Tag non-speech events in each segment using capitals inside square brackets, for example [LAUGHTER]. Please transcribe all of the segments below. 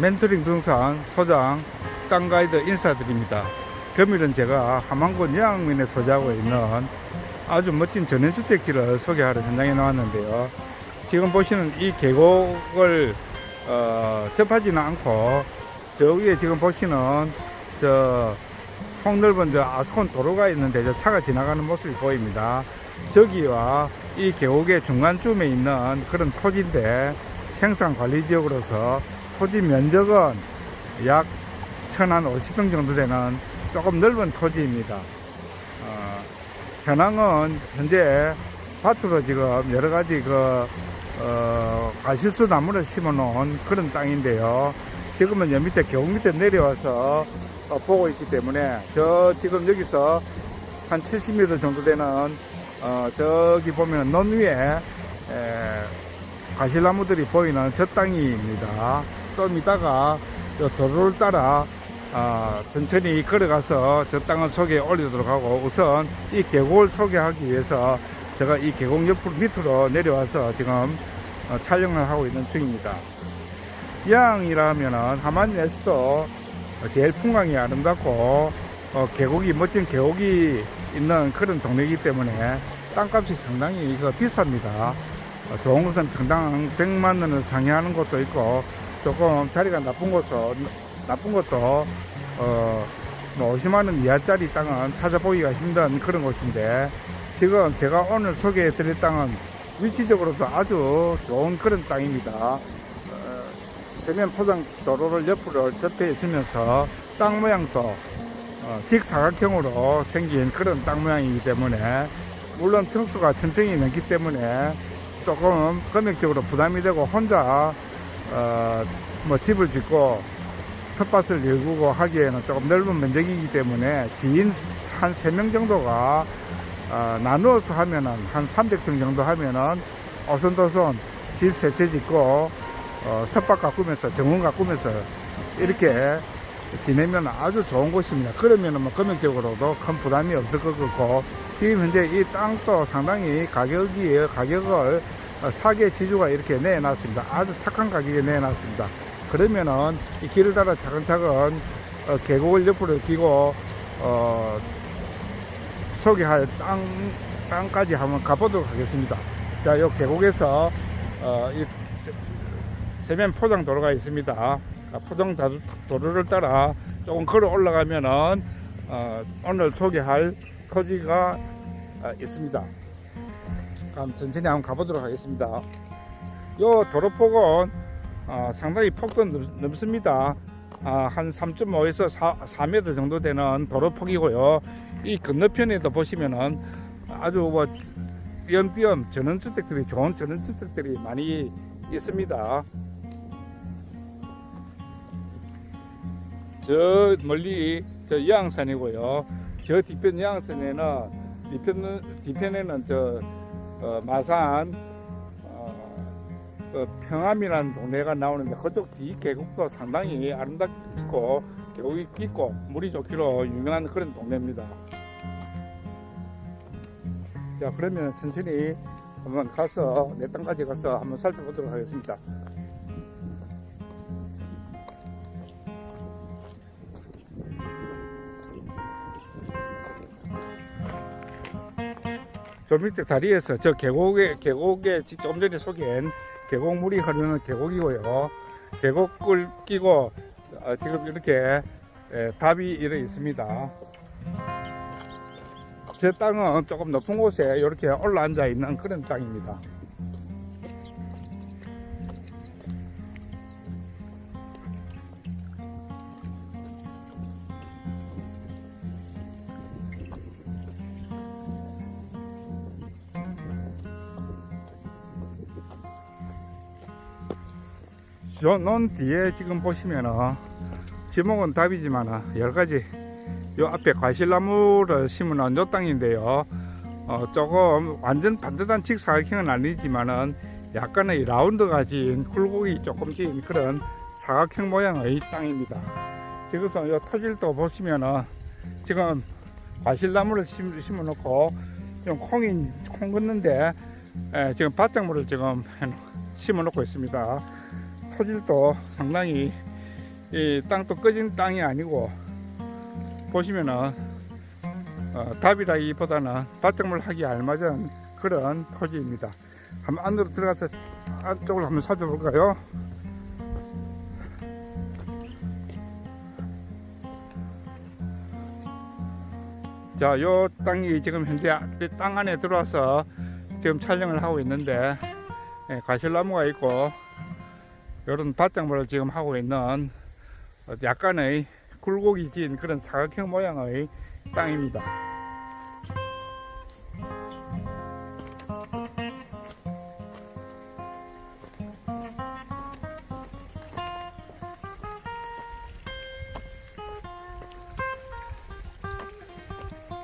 멘토링 등산 소장 땅가이드 인사드립니다. 금일은 제가 함안군 양민에 소재하고 있는 아주 멋진 전원주택지를 소개하러 현장에 나왔는데요. 지금 보시는 이 계곡을 어, 접하지는 않고 저 위에 지금 보시는 저 폭넓은 저 아스콘 도로가 있는데 저 차가 지나가는 모습이 보입니다. 저기와 이 계곡의 중간쯤에 있는 그런 토지인데 생산관리지역으로서 토지 면적은 약 천안 50평 정도 되는 조금 넓은 토지입니다. 어, 현황은 현재 밭으로 지금 여러 가지 그, 어, 가시수 나무를 심어 놓은 그런 땅인데요. 지금은 여 밑에 계곡 밑에 내려와서 어, 보고 있기 때문에 저 지금 여기서 한 70m 정도 되는 어, 저기 보면 논 위에 에, 가시나무들이 보이는 저 땅입니다. 좀저 도로를 따라 아, 천천히 걸어가서 저 땅을 소개해 올리도록 하고 우선 이 계곡을 소개하기 위해서 제가 이 계곡 옆으로 밑으로 내려와서 지금 어, 촬영을 하고 있는 중입니다. 양이라면은 하만에서도 제일 풍광이 아름답고 어, 계곡이 멋진 계곡이 있는 그런 동네이기 때문에 땅값이 상당히 그 비쌉니다. 어, 좋은 것은 평당 100만 원을 상회하는 곳도 있고 조금 자리가 나쁜 곳은 나쁜 것도 어, 뭐 50만 원 이하짜리 땅은 찾아보기가 힘든 그런 곳인데 지금 제가 오늘 소개해 드릴 땅은 위치적으로도 아주 좋은 그런 땅입니다. 어, 세면 포장 도로를 옆으로 접해 있으면서 땅 모양도 어, 직사각형으로 생긴 그런 땅 모양이기 때문에 물론 평수가 천평이 넘기 때문에 조금 금액적으로 부담이 되고 혼자 어, 뭐 집을 짓고 텃밭을 일구고 하기에는 조금 넓은 면적이기 때문에 지인 한 세 명 정도가 어, 나누어서 하면은 한 300평 정도 하면은 오손도손 집세채 짓고 어, 텃밭 가꾸면서 정원 가꾸면서 이렇게 지내면 아주 좋은 곳입니다. 그러면은 뭐 금액적으로도 큰 부담이 없을 것 같고 지금 현재 이 땅도 상당히 가격이 가격을 어, 사계 지주가 이렇게 내놨습니다. 아주 착한 가격에 내놨습니다. 그러면은 이 길을 따라 차근차근 어, 계곡을 옆으로 끼고 어, 소개할 땅 땅까지 한번 가보도록 하겠습니다. 자, 요 계곡에서 어, 이 세- 세면 포장 도로가 있습니다. 아, 포장 다- 도로를 따라 조금 걸어 올라가면은 어, 오늘 소개할 토지가 어, 있습니다. 그럼 천천히 한번 가보도록 하겠습니다. 요 도로폭은 어, 상당히 폭도 넓, 넓습니다. 아, 한 3.5에서 4, 4m 정도 되는 도로폭이고요. 이 건너편에도 보시면은 아주 뭐 띄엄띄엄 전원주택들이 좋은 전원주택들이 많이 있습니다. 저 멀리 저 양산이고요. 저 뒤편 양산에는 뒤편 뒤편에는 저 어, 마산 어, 그 평암이라는 동네가 나오는데 그쪽 뒤 계곡도 상당히 아름답고 계곡이 깊고 물이 좋기로 유명한 그런 동네입니다. 자 그러면 천천히 한번 가서 내 땅까지 가서 한번 살펴보도록 하겠습니다. 저 밑에 다리에서 저 계곡에 계곡에 지- 조금 전에 소개한 계곡물이 흐르는 계곡이고요. 계곡을 끼고 어, 지금 이렇게 에, 답이 이래 있습니다. 제 땅은 조금 높은 곳에 이렇게 올라앉아 있는 그런 땅입니다. 저논 뒤에 지금 보시면은 지목은 답이지만 여러 가지 요 앞에 과실나무를 심어놓은 요 땅인데요. 어, 조금 완전 반듯한 직사각형은 아니지만은 약간의 라운드 가진 굴곡이 조금 진 그런 사각형 모양의 땅입니다. 지금서 요 토질도 보시면은 지금 과실나무를 심, 심어 놓고 좀 콩이 콩 걷는데 에, 지금 밭작물을 지금 [LAUGHS] 심어 놓고 있습니다. 토질도 상당히 이 땅도 꺼진 땅이 아니고 보시면은 어, 답이라기보다는 밭작물 하기 알맞은 그런 토지입니다. 한번 안으로 들어가서 안쪽을 한번 살펴볼까요? 자, 요 땅이 지금 현재 땅 안에 들어와서 지금 촬영을 하고 있는데 예, 가실나무가 있고 이런 밭작물을 지금 하고 있는 약간의 굴곡이 진 그런 사각형 모양의 땅입니다.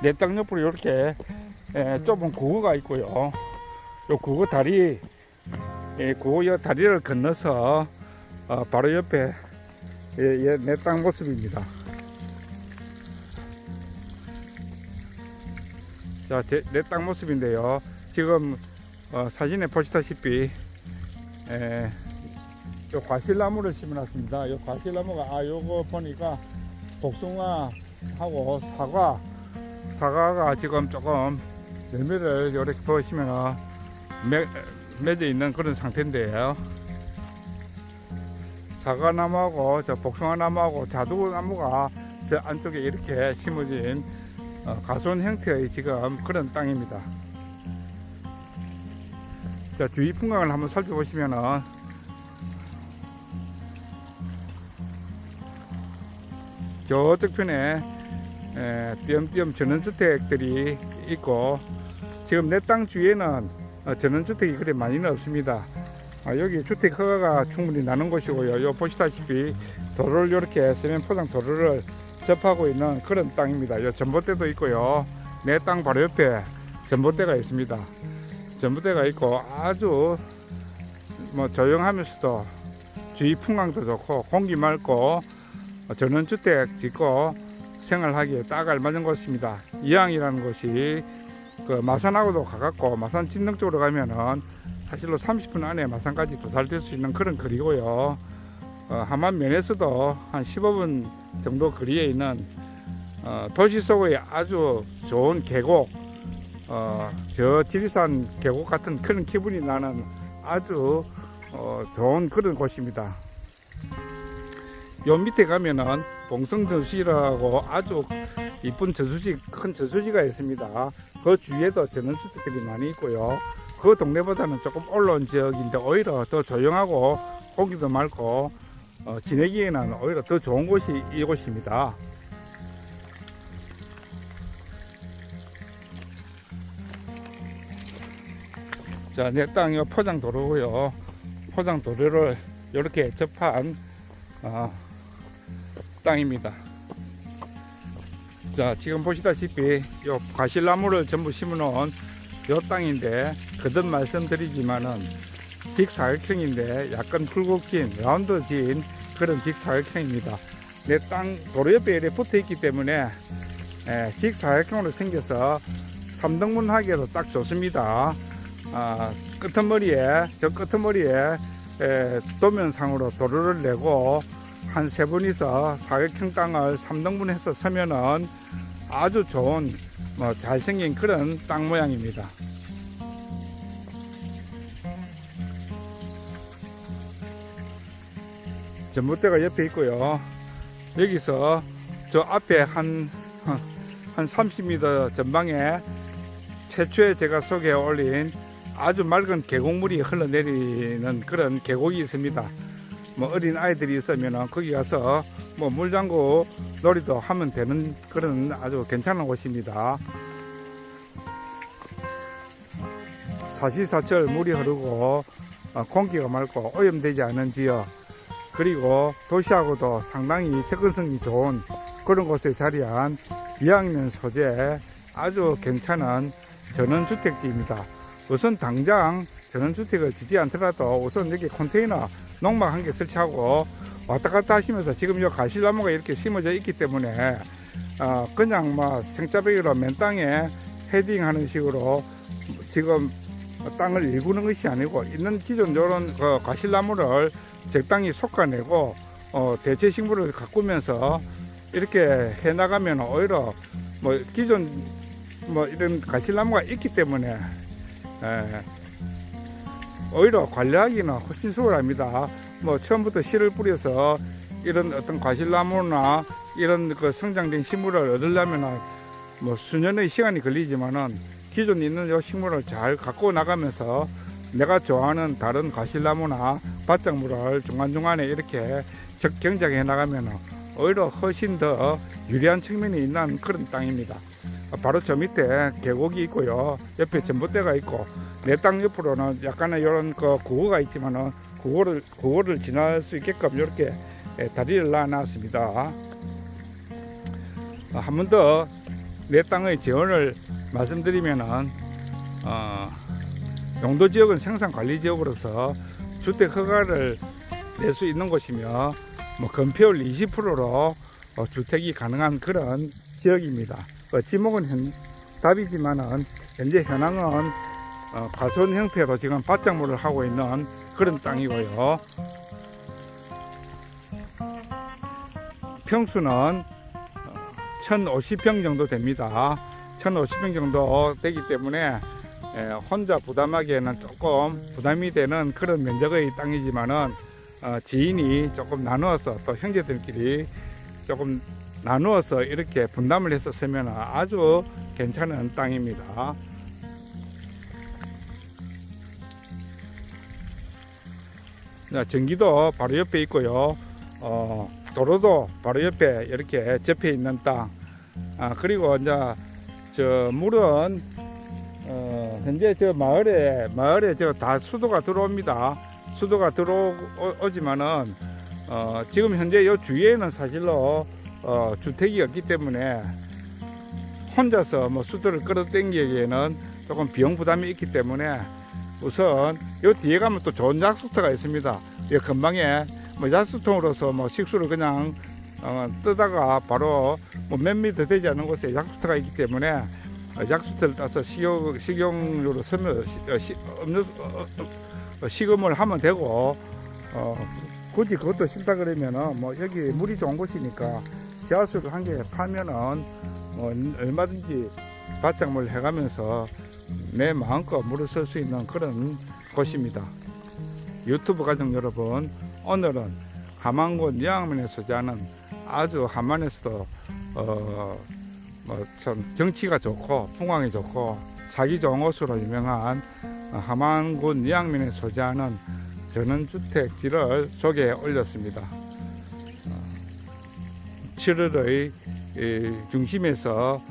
내 땅 옆으로 이렇게 예, 좁은 구호가 있고요. 요 구호 다리, 예, 구호 요 다리를 건너서 어, 바로 옆에 예, 내땅 모습입니다. 자, 내 땅 모습인데요. 지금 어, 사진에 보시다시피 에, 요 과실나무를 심어놨습니다. 요 과실나무가 아 요거 보니까 복숭아하고 사과 사과가 지금 조금 열매를 이렇게 보시면 매, 맺어 있는 그런 상태인데요. 사과나무하고 저 복숭아나무하고 자두나무가 저 안쪽에 이렇게 심어진 어, 가손 형태의 지금 그런 땅입니다. 자, 주위 풍광을 한번 살펴보시면은 저쪽 편에 에, 띄엄띄엄 전원주택들이 있고 지금 내 땅 주위에는 어, 전원주택이 그리 많이는 없습니다. 아, 여기 주택 허가가 충분히 나는 곳이고요. 요 보시다시피 도로를 이렇게 세면 포장 도로를 접하고 있는 그런 땅입니다. 요 전봇대도 있고요. 내 땅 바로 옆에 전봇대가 있습니다. 전봇대가 있고 아주 뭐 조용하면서도 주위 풍광도 좋고 공기 맑고 전원주택 짓고 생활하기에 딱 알맞은 곳입니다. 이항이라는 곳이 그 마산하고도 가깝고 마산 진릉 쪽으로 가면은 사실로 30분 안에 마산까지 도달될 수 있는 그런 거리고요. 어, 함안 면에서도 한 15분 정도 거리에 있는 어, 도시 속의 아주 좋은 계곡, 어, 저 지리산 계곡 같은 그런 기분이 나는 아주 어, 좋은 그런 곳입니다. 요 밑에 가면은 봉성 저수지라고 아주 이쁜 저수지, 큰 저수지가 있습니다. 그 주위에도 전원주택들이 많이 있고요. 그 동네보다는 조금 올라온 지역인데 오히려 더 조용하고 공기도 맑고 어, 지내기에는 오히려 더 좋은 곳이 이곳입니다. 자, 내 땅이 포장 도로고요. 포장 도로를 이렇게 접한 어, 땅입니다. 자, 지금 보시다시피 요 과실나무를 전부 심어놓은 요 땅인데 거듭 말씀드리지만은 직사각형인데 약간 굴곡진 라운드진 그런 직사각형입니다. 내 땅 도로 옆에 이렇게 붙어 있기 때문에 에, 직사각형으로 생겨서 3등분 하기에도 딱 좋습니다. 아, 끄트머리에 저 끄트머리에 에, 도면상으로 도로를 내고 한 세 분이서 사각형 땅을 3등분해서 서면은 아주 좋은 뭐 잘생긴 그런 땅 모양입니다. 전봇대가 옆에 있고요. 여기서 저 앞에 한, 한 30m 전방에 최초에 제가 소개해 올린 아주 맑은 계곡물이 흘러내리는 그런 계곡이 있습니다. 뭐 어린 아이들이 있으면 거기 가서 뭐 물장구 놀이도 하면 되는 그런 아주 괜찮은 곳입니다. 사시사철 물이 흐르고 어, 공기가 맑고 오염되지 않은 지역 그리고 도시하고도 상당히 접근성이 좋은 그런 곳에 자리한 이왕면 소재 아주 괜찮은 전원주택지입니다. 우선 당장 전원주택을 짓지 않더라도 우선 여기 컨테이너 농막 한 개 설치하고 왔다 갔다 하시면서 지금 이 가시나무가 이렇게 심어져 있기 때문에 어, 그냥 막 생짜배기로 맨 땅에 헤딩하는 식으로 지금 땅을 일구는 것이 아니고 있는 기존 이런 그 가실나무를 적당히 솎아내고 어, 대체 식물을 가꾸면서 이렇게 해 나가면 오히려 뭐 기존 뭐 이런 가실나무가 있기 때문에 에, 오히려 관리하기는 훨씬 수월합니다. 뭐 처음부터 씨를 뿌려서 이런 어떤 과실나무나 이런 그 성장된 식물을 얻으려면 뭐 수년의 시간이 걸리지만은 기존 있는 요 식물을 잘 갖고 나가면서 내가 좋아하는 다른 과실나무나 밭작물을 중간중간에 이렇게 적 경작해 나가면 오히려 훨씬 더 유리한 측면이 있는 그런 땅입니다. 바로 저 밑에 계곡이 있고요. 옆에 전봇대가 있고 내 땅 옆으로는 약간의 이런 그 구호가 있지만은 구호를 구호를 지날 수 있게끔 이렇게 예, 다리를 놔놨습니다. 한 번 더 내 땅의 재원을 말씀드리면은 어, 용도 지역은 생산 관리 지역으로서 주택 허가를 낼 수 있는 곳이며 뭐 건폐율 20%로 어, 주택이 가능한 그런 지역입니다. 어, 지목은 현, 답이지만은 현재 현황은 어, 과수원 형태로 지금 밭작물을 하고 있는 그런 땅이고요. 평수는 1050평 정도 됩니다. 1050평 정도 되기 때문에 에, 혼자 부담하기에는 조금 부담이 되는 그런 면적의 땅이지만은 어, 지인이 조금 나누어서 또 형제들끼리 조금 나누어서 이렇게 분담을 해서 쓰면 아주 괜찮은 땅입니다. 자, 전기도 바로 옆에 있고요. 어, 도로도 바로 옆에 이렇게 접해 있는 땅. 아, 그리고 이제 저 물은 어, 현재 저 마을에 마을에 저 다 수도가 들어옵니다. 수도가 들어오지만은 어, 지금 현재 요 주위에는 사실로 어, 주택이 없기 때문에 혼자서 뭐 수도를 끌어당기기에는 조금 비용 부담이 있기 때문에 우선 요 뒤에 가면 또 좋은 약수터가 있습니다. 이 근방에 뭐 약수통으로서 뭐 식수를 그냥 어, 뜨다가 바로 뭐 몇 미터 되지 않는 곳에 약수터가 있기 때문에 어, 약수터를 따서 식용, 식용유로 쓰면 시, 어, 시, 음료, 어, 어, 어, 식음을 하면 되고 어, 굳이 그것도 싫다 그러면은 뭐 여기 물이 좋은 곳이니까 지하수를 한 개 파면은 뭐 얼마든지 밭작물 해가면서 내 마음껏 물을 쓸 수 있는 그런 곳입니다. 유튜브 가족 여러분, 오늘은 함안군 양면에 소재하는 아주 함안에서도 어, 뭐참 정치가 좋고 풍광이 좋고 사기 좋은 곳으로 유명한 함안군 양면에 소재하는 전원주택지를 소개해 올렸습니다. 7월의 중심에서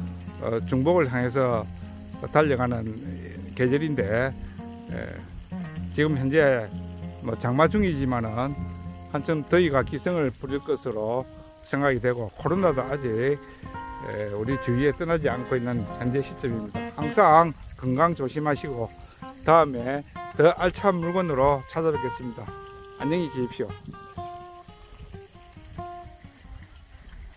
어, 중복을 향해서 달려가는 계절인데 에, 지금 현재 뭐 장마 중이지만은 한참 더위가 기승을 부릴 것으로 생각이 되고 코로나도 아직 에, 우리 주위에 떠나지 않고 있는 현재 시점입니다. 항상 건강 조심하시고 다음에 더 알찬 물건으로 찾아뵙겠습니다. 안녕히 계십시오.